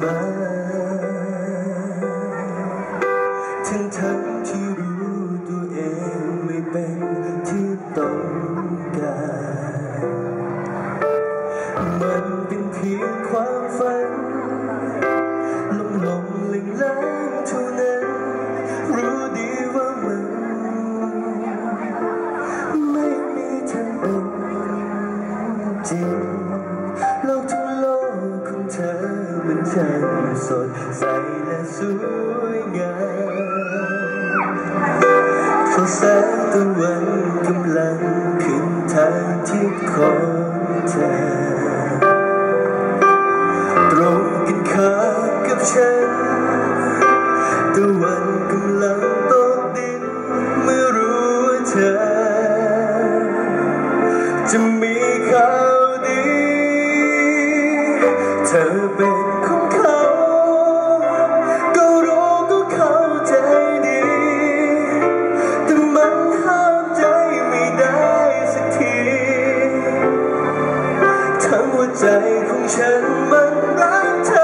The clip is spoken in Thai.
ทั้งทั้งที่รู้ตัวเองไม่เป็นที่ต้องการ มันเป็นเพียงความฝัน มันช่างสดใสและสวยงามเพระแสงตะวันกำลังขึ้นทางที่ของเธอ ตรงกันข้ามกับฉันตะวันกำลังตกดินเมื่อรู้ว่าเธอ จะมีข่าวดี เธอเป็น 看我在空城漫漫他